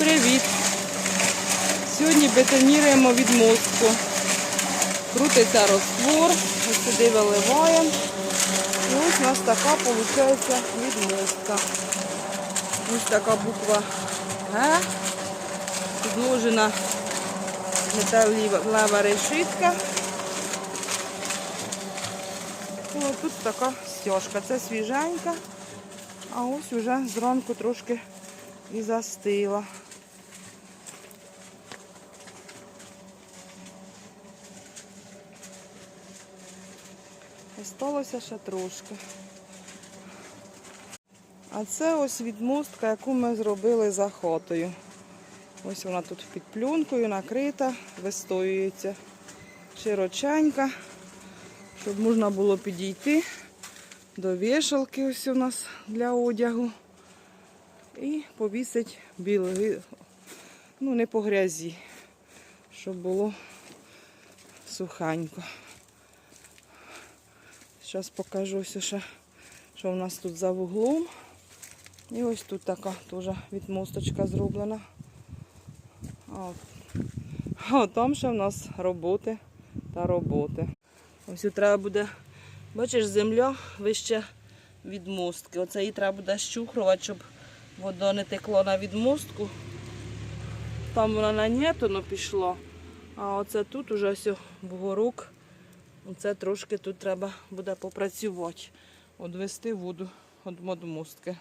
привіт! Сьогодні бетоніруємо відмостку. Крутиться розтвор, ось сюди виливаємо. І ось у нас така виходить відмостка. Ось така буква Г. Підложена металева решітка. О, тут така стяжка. Це свіженька. А ось уже зранку трошки і застила. Осталося ще трошки. А це ось відмостка, яку ми зробили за хатою. Ось вона тут під пленкою накрита, вистоюється широченька, щоб можна було підійти до вішалки ось у нас для одягу. І повісить білий, ну не по грязі, щоб було сухенько. Зараз покажу ось ще, що у нас тут за вуглом. І ось тут така теж відмосточка зроблена. А, а там ще в нас роботи та роботи. Ось треба буде, бачиш, земля вище відмостки. Оце її треба буде щухрувати, щоб вода не текла на відмостку. Там вона на нєтоно пішла. А оце тут уже все бугорок. Оце трошки тут треба буде попрацювати. Одвести воду від модмостки.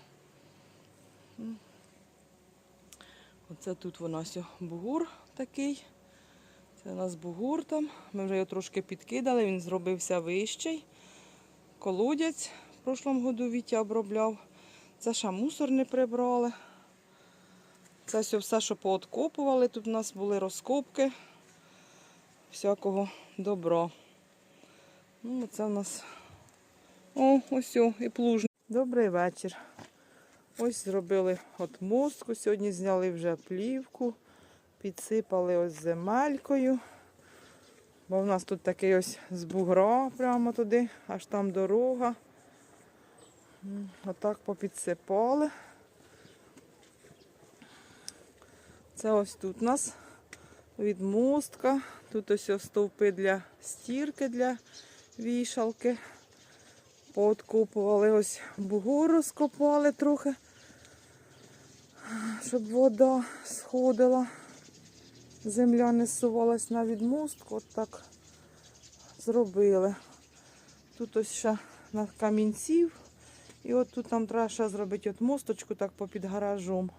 Оце тут у нас бугур такий. Це у нас бугур там. Ми вже його трошки підкидали, він зробився вищий. Колодязь в прошлому году Вітя обробляв. Це ще мусор не прибрали. Це все, все, що пооткопували. Тут у нас були розкопки всякого добра. Ну, це у нас о, ось о, і плужник. Добрий вечір. Ось зробили от мостку. Сьогодні зняли вже плівку, підсипали ось земелькою. Бо в нас тут такий ось з бугра прямо туди, аж там дорога. Отак попідсипали. Це ось тут у нас відмостка. Тут ось стовпи для стірки для вішалки. Пооткопували ось бугор розкопали трохи, щоб вода сходила. Земля не сувалась на відмостку. От так зробили. Тут ось ще на камінців. І от тут нам треба ще зробити от мосточку так попід гаражом.